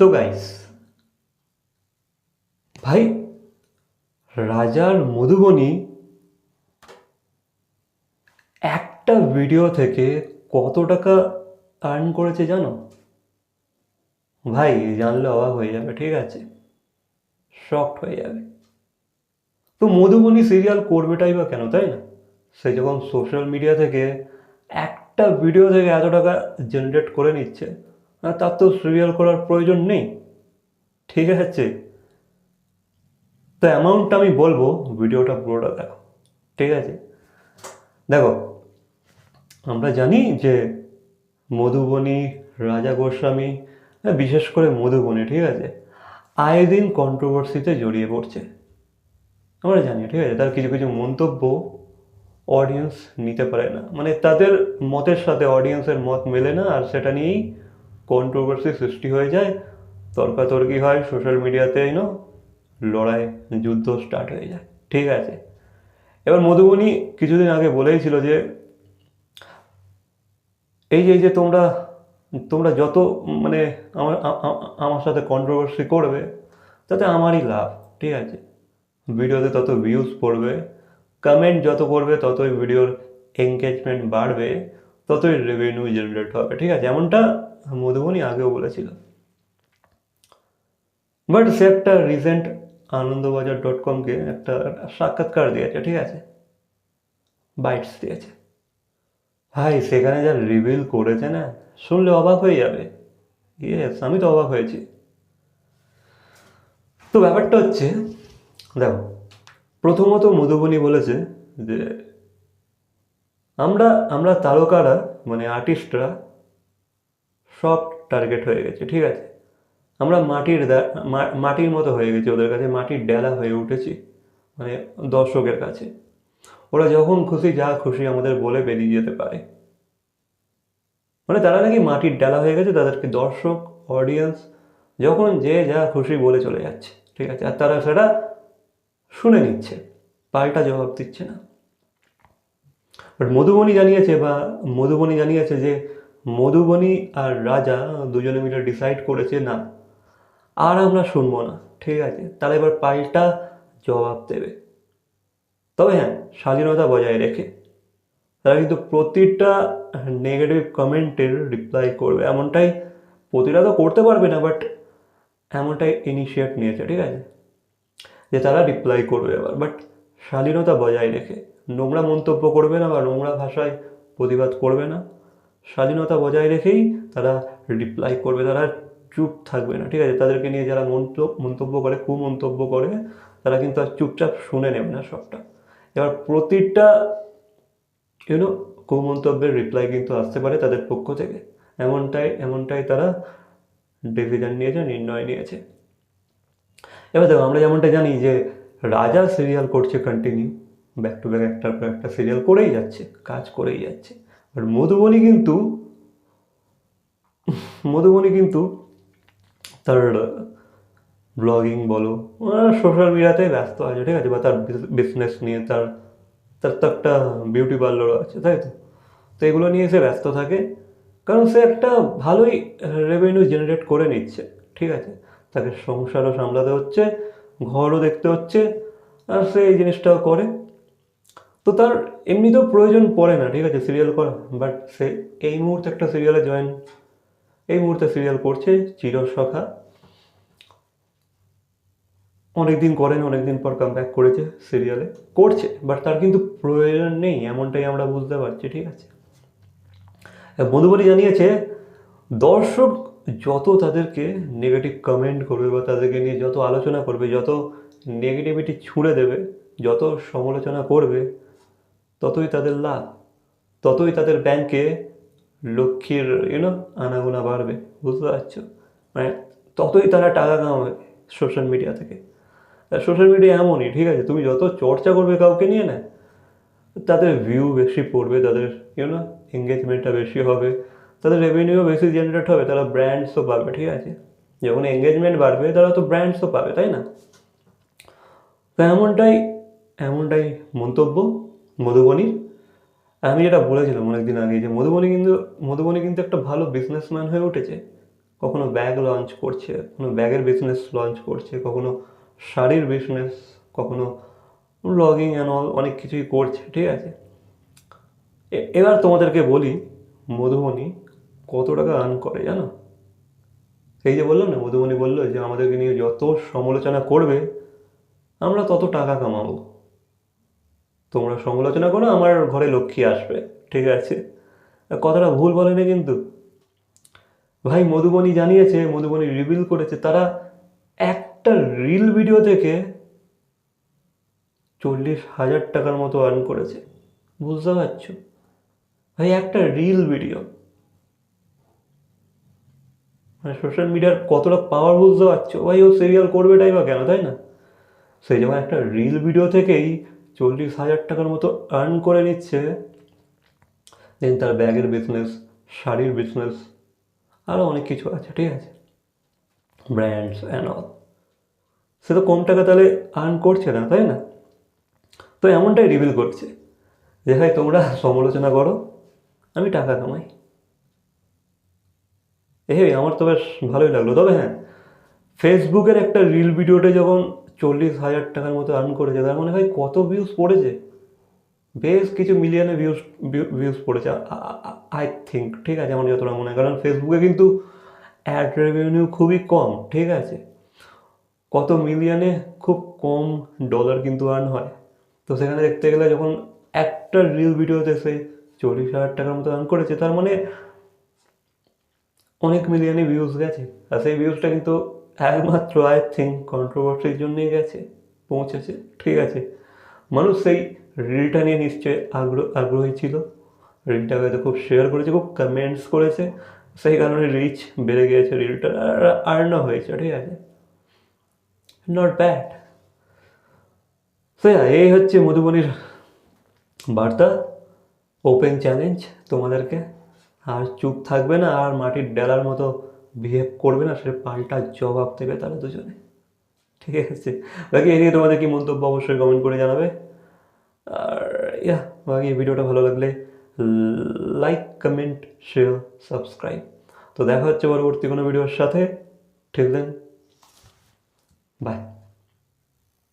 তো গাইস ভাই, রাজার মধুবনী একটা ভিডিও থেকে কত টাকা আর্ন করেছে জানো? ভাই, জানলে অবাক হয়ে যাবে, ঠিক আছে? শকড হয়ে যাবে। তো মধুবনী সিরিয়াল করবেটাই বা কেন, তাই না? সে যখন সোশ্যাল মিডিয়া থেকে একটা ভিডিও থেকে এত টাকা জেনারেট করে নিচ্ছে তার তো সিরিয়াল করার প্রয়োজন নেই। ঠিক আছে? তো অ্যামাউন্টটা আমি বলব ভিডিওটা পুরোটা দেখো। ঠিক আছে? দেখো আমরা জানি যে মধুবনী রাজা গোস্বামী হ্যাঁ, বিশেষ করে মধুবনী ঠিক আছে? আয়ে দিন কন্ট্রোভার্সিতে জড়িয়ে পড়ছে। আমরা জানি ঠিক আছে? তার কিছু কিছু মন্তব্য অডিয়েন্স নিতে পারে না। মানে তাদের মতের সাথে অডিয়েন্সের মত মেলে না আর সেটা নিয়েই কন্ট্রোভার্সি সৃষ্টি হয়ে যায়, তর্কাতর্কি হয় সোশ্যাল মিডিয়াতে না লড়াই, যুদ্ধ স্টার্ট হয়ে যায়। ঠিক আছে? এবার মধুবনী কিছুদিন আগে বলেইছিল যে, এই যে এই যে তোমরা তোমরা যত মানে আমার আমার সাথে কন্ট্রোভার্সি করবে, তাতে আমারই লাভ। ঠিক আছে? ভিডিওতে তত ভিউজ পড়বে কমেন্ট যত করবে ততই ভিডিওর এঙ্গেজমেন্ট বাড়বে। ততই রেভিনিউ জেনারেট হবে। ঠিক আছে যেমনটা মধুবনী আগেও বলেছিল। বাট সে একটা রিসেন্ট আনন্দবাজার ডট কমকে একটা সাক্ষাৎকার দিয়েছে, ঠিক আছে? বাইটস দিয়েছে। ভাই, সেখানে যা রিভিল করেছে না, শুনলে অবাক হয়ে যাবে। ইয়েস আমি তো অবাক হয়েছি। তো ব্যাপারটা হচ্ছে, দেখো, প্রথমত মধুবনী বলেছে যে আমরা আমরা তারকারা মানে আর্টিস্টরা সব টার্গেট হয়ে গেছে, ঠিক আছে? আমরা মাটির মাটির মতো হয়ে গেছি ওদের কাছে, মাটির ডেলা হয়ে উঠেছি মানে দর্শকের কাছে। ওরা যখন খুশি, যা খুশি আমাদের বলে বেরিয়ে যেতে পারে। মানে তারা নাকি মাটির ডালা হয়ে গেছে, তাদেরকে দর্শক অডিয়েন্স যখন যে যা খুশি বলে চলে যাচ্ছে, ঠিক আছে? আর তারা সেটা শুনে নিচ্ছে, পাল্টা জবাব দিচ্ছে না। বাট মধুবনী জানিয়েছে বা মধুবনী জানিয়েছে যে মধুবনী আর রাজা দুজনে মিলে ডিসাইড করেছে না, আর আমরা শুনব না। ঠিক আছে, তাহলে এবার পাল্টা জবাব দেবে। তবে হ্যাঁ স্বাধীনতা বজায় রেখে। তারা কিন্তু প্রতিটা নেগেটিভ কমেন্টের রিপ্লাই করবে। এমনটাই প্রতিটা তো করতে পারবে না বাট এমনটাই ইনিশিয়েট নিয়েছে। ঠিক আছে, যে তারা রিপ্লাই করবে এবার। বাট স্বাধীনতা বজায় রেখে নোংরা মন্তব্য করবে না বা নোংরা ভাষায় প্রতিবাদ করবে না। স্বাধীনতা বজায় রেখেই তারা রিপ্লাই করবে, তারা চুপ থাকবে না, ঠিক আছে? তাদেরকে নিয়ে যারা মন্ত- মন্তব্য করে, কুমন্তব্য করে, তারা কিন্তু আর চুপচাপ শুনে নেবে না সবটা। এবার প্রতিটা ইউনো কুমন্তব্যের রিপ্লাই কিন্তু আসতে পারে তাদের পক্ষ থেকে। এমনটাই এমনটাই তারা ডিসিশন নিয়েছে, নির্ণয় নিয়েছে। এবার দেখো, আমরা যেমনটা জানি যে রাজা সিরিয়াল করছে কন্টিনিউ ব্যাক টু ব্যাক একটার পর একটা সিরিয়াল করেই যাচ্ছে, কাজ করেই যাচ্ছে। আর মধুবনী কিন্তু মধুবনী কিন্তু তার ব্লগিং বলো সোশ্যাল মিডিয়াতে ব্যস্ত আছে, ঠিক আছে? বা তার বিজনেস নিয়ে তার তার তো একটা বিউটি পার্লারও আছে, তাই তো? তো এগুলো নিয়ে সে ব্যস্ত থাকে, কারণ সে একটা ভালোই রেভিনিউ জেনারেট করে নিচ্ছে, ঠিক আছে? তাকে সংসারও সামলাতে হচ্ছে, ঘরও দেখতে হচ্ছে, আর সে এই জিনিসটাও করে। তো তার এমনিতেও প্রয়োজন পড়ে না, ঠিক আছে সিরিয়াল করা। বাট সে এই মুহূর্তে একটা সিরিয়ালে জয়েন এই মুহূর্তে সিরিয়াল করছে চিরসখা অনেকদিন করেন অনেকদিন পর কাম ব্যাক করেছে সিরিয়ালে করছে বাট তার কিন্তু প্রয়োজন নেই, এমনটাই আমরা বুঝতে পারছি, ঠিক আছে। মধুবনী জানিয়েছে, দর্শক যত তাদেরকে নেগেটিভ কমেন্ট করবে বা তাদেরকে নিয়ে যত আলোচনা করবে, যত নেগেটিভিটি ছুঁড়ে দেবে, যত সমালোচনা করবে ততই তাদের লাভ, ততই তাদের ব্যাংকে লক্ষ্মীর ইউনো আনাগোনা বাড়বে, বুঝতে পারছ? মানে ততই তারা টাকা কামাবে সোশ্যাল মিডিয়া থেকে। সোশ্যাল মিডিয়া এমনই, ঠিক আছে? তুমি যত চর্চা করবে কাউকে নিয়ে না, তাদের ভিউ বেশি পড়বে, তাদের ইউনো এঙ্গেজমেন্টটা বেশি হবে, তাদের রেভিনিউ বেশি জেনারেট হবে, তারা ব্র্যান্ডসও পাবে ঠিক আছে? যখন এঙ্গেজমেন্ট বাড়বে, তারা তো ব্র্যান্ডসও পাবে, তাই না? তো এমনটাই এমনটাই মন্তব্য। মধুবনীর। আমি যেটা বলেছিলাম অনেকদিন আগে যে মধুবনী কিন্তু মধুবনী কিন্তু একটা ভালো বিজনেসম্যান হয়ে উঠেছে। কখনো ব্যাগ লঞ্চ করছে, কখনো ব্যাগের বিজনেস লঞ্চ করছে, কখনো শাড়ির বিজনেস কখনো ব্লগিং অ্যান্ড অল অনেক কিছুই করছে, ঠিক আছে? এবার তোমাদেরকে বলি, মধুবনী কত টাকা আর্ন করে জানো? সেই যে বলল না, মধুবনী বলল যে আমাদেরকে নিয়ে যত সমালোচনা করবে, আমরা তত টাকা কামাবো। তোমরা সমালোচনা করো, আমার ঘরে লক্ষ্মী আসবে, ঠিক আছে? কথাটা ভুল বলেনি কিন্তু। ভাই, মধুবনী জানিয়েছে, মধুবনী রিভিল করেছে, তারা একটা রিল ভিডিও থেকে চল্লিশ হাজার টাকার মতো আর্ন করেছে। বুঝতে পারছ? ভাই, একটা রিল ভিডিও মানে সোশ্যাল মিডিয়ার কতটা পাওয়ার বুঝতে পারছ? ভাই, ও সিরিয়াল করবেটাই বা কেন? তাই না? সেই যখন একটা রিল ভিডিও থেকেই চল্লিশ হাজার টাকার মতো আর্ন করে নিচ্ছে দেন তার ব্যাগের বিজনেস শাড়ির বিজনেস আরও অনেক কিছু আছে, ঠিক আছে? ব্র্যান্ডস অ্যান্ড অল সে তো কম টাকা তাহলে আর্ন করছে না, তাই না? তো এমনটাই রিভিল করছে যে ভাই তোমরা সমালোচনা করো, আমি টাকা কামাই। এ আমার তো বেশ ভালোই লাগল। তবে হ্যাঁ ফেসবুকের একটা রিল ভিডিওতে যখন চল্লিশ হাজার টাকার মতো আর্ন করেছে। তার মানে ভাই, কত ভিউজ পড়েছে? বেশ কিছু মিলিয়নে ভিউজ ভিউজ পড়েছে। আই থিঙ্ক ঠিক আছে আমার যতটা মনে হয়। কারণ ফেসবুকে কিন্তু অ্যাড রেভিনিউ খুবই কম, ঠিক আছে? কত মিলিয়নে খুব কম ডলার কিন্তু আর্ন হয়। তো সেখানে দেখতে গেলে যখন একটা রিল ভিডিওতে সে চল্লিশ হাজার টাকার মতো আর্ন করেছে, তার মানে অনেক মিলিয়নে ভিউজ গেছে। আর সেই ভিউজটা কিন্তু একমাত্র আই থিঙ্ক কন্ট্রোভার্সির জন্যই গেছে, পৌঁছেছে, ঠিক আছে। মানুষ সেই রিলটা নিয়ে নিশ্চয়ই আগ্রহ, আগ্রহী ছিল। রিলটাকে হয়তো খুব শেয়ার করেছে, খুব কমেন্টস করেছে। সেই কারণে রিচ বেড়ে গিয়েছে রিলটা আর আর্নও হয়েছে, ঠিক আছে। নট ব্যাড সে এই হচ্ছে মধুবনীর বার্তা। ওপেন চ্যালেঞ্জ তোমাদেরকে। আর চুপ থাকবে না, আর মাটির ডেলার মতো বিহেভ করবে না, সে পাল্টা জবাব দেবে তারা দুজনে। ঠিক আছে? বাকি এ নিয়ে তোমাদের কি মন্তব্য অবশ্যই কমেন্ট করে জানাবে। আর, ইয়া, বাকি ভিডিওটা ভালো লাগলে লাইক কমেন্ট শেয়ার সাবস্ক্রাইব তো দেখা হচ্ছে পরবর্তী কোনো ভিডিওর সাথে। ঠিক দেন বাই